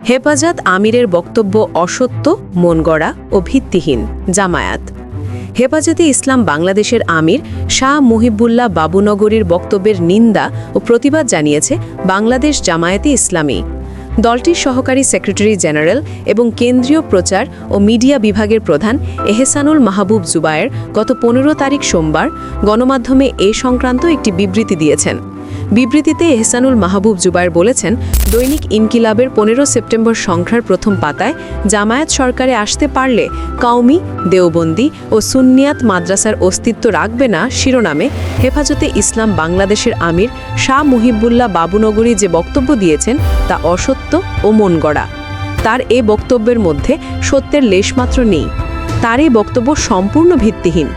হেফাজত আমিরের বক্তব্য অসত্য, মনগড়া ও ভিত্তিহীন, জামায়াত। হেফাজতে ইসলাম বাংলাদেশের আমির শাহ মুহিবুল্লাহ বাবুনগরীর বক্তব্যের নিন্দা ও প্রতিবাদ জানিয়েছে বাংলাদেশ জামায়াতে ইসলামী। দলটির সহকারী সেক্রেটারি জেনারেল এবং কেন্দ্রীয় প্রচার ও মিডিয়া বিভাগের প্রধান এহেসানুল মাহবুব জুবায়ের গত পনেরো তারিখ সোমবার গণমাধ্যমে এ সংক্রান্ত একটি বিবৃতি দিয়েছেন। বিবৃতিতে এহসানুল মাহবুব জুবায়ের বলেছেন, দৈনিক ইনকিলাবের পনেরো সেপ্টেম্বর সংখ্যার প্রথম পাতায় জামায়াত সরকারে আসতে পারলে কাউমি, দেওবন্দি ও সুন্নিয়াত মাদ্রাসার অস্তিত্ব রাখবে না শিরোনামে। হেফাজতে ইসলাম বাংলাদেশের আমির শাহ মুহিবুল্লাহ বাবুনগরী যে বক্তব্য দিয়েছেন, তা অসত্য ও মনগড়া। তার এ বক্তব্যের মধ্যে সত্যের লেশমাত্র নেই। তার এই বক্তব্য সম্পূর্ণ ভিত্তিহীন।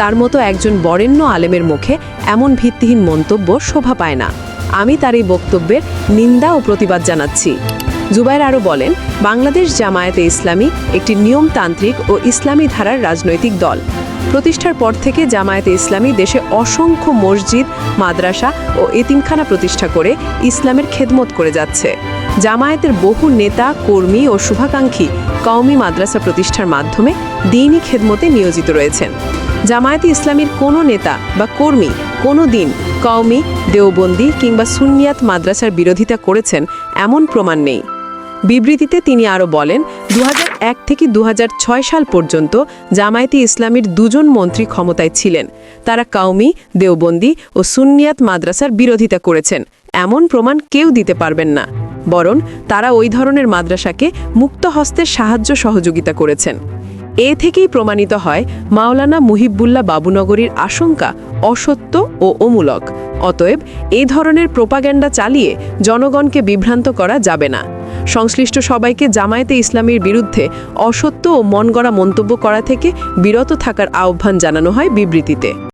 তার মতো একজন বরেণ্য আলেমের মুখে এমন ভিত্তিহীন মন্তব্য শোভা পায় না। আমি তার এই বক্তব্যের নিন্দা ও প্রতিবাদ জানাচ্ছি। জুবাইর আরও বলেন, বাংলাদেশ জামায়াতে ইসলামী একটি নিয়মতান্ত্রিক ও ইসলামী ধারার রাজনৈতিক দল। প্রতিষ্ঠার পর থেকে জামায়াতে ইসলামী দেশে অসংখ্য মসজিদ, মাদ্রাসা ও এতিমখানা প্রতিষ্ঠা করে ইসলামের খেদমত করে যাচ্ছে। জামায়াতের বহু নেতা, কর্মী ও শুভাকাঙ্ক্ষী কওমি মাদ্রাসা প্রতিষ্ঠার মাধ্যমে দিনই খেদমতে নিয়োজিত রয়েছেন। জামায়াতে ইসলামীর কোনো নেতা বা কর্মী কোনো দিন কওমি, দেওবন্দি কিংবা সুন্নিয়াত মাদ্রাসার বিরোধিতা করেছেন এমন প্রমাণ নেই। বিবৃতিতে তিনি আরও বলেন দু হাজার এক থেকে দু হাজার ছয় সাল পর্যন্ত জামায়াতে ইসলামীর দুজন মন্ত্রী ক্ষমতায় ছিলেন। তারা কাউমি দেওবন্দি ও সুন্নিয়াত মাদ্রাসার বিরোধিতা করেছেন। এমন প্রমাণ কেউ দিতে পারবেন না। বরং তারা ওই ধরনের মাদ্রাসাকে মুক্ত হস্তের সাহায্য সহযোগিতা করেছেন। এ থেকেই প্রমাণিত হয় মাওলানা মুহিবুল্লাহ বাবুনগরীর আশঙ্কা অসত্য ও অমূলক। অতএব এ ধরনের প্রোপাগ্যান্ডা চালিয়ে জনগণকে বিভ্রান্ত করা যাবে না। সংশ্লিষ্ট সবাইকে জামায়াতে ইসলামীর বিরুদ্ধে অসত্য ও মনগড়া মন্তব্য করা থেকে বিরত থাকার আহ্বান জানানো হয় বিবৃতিতে।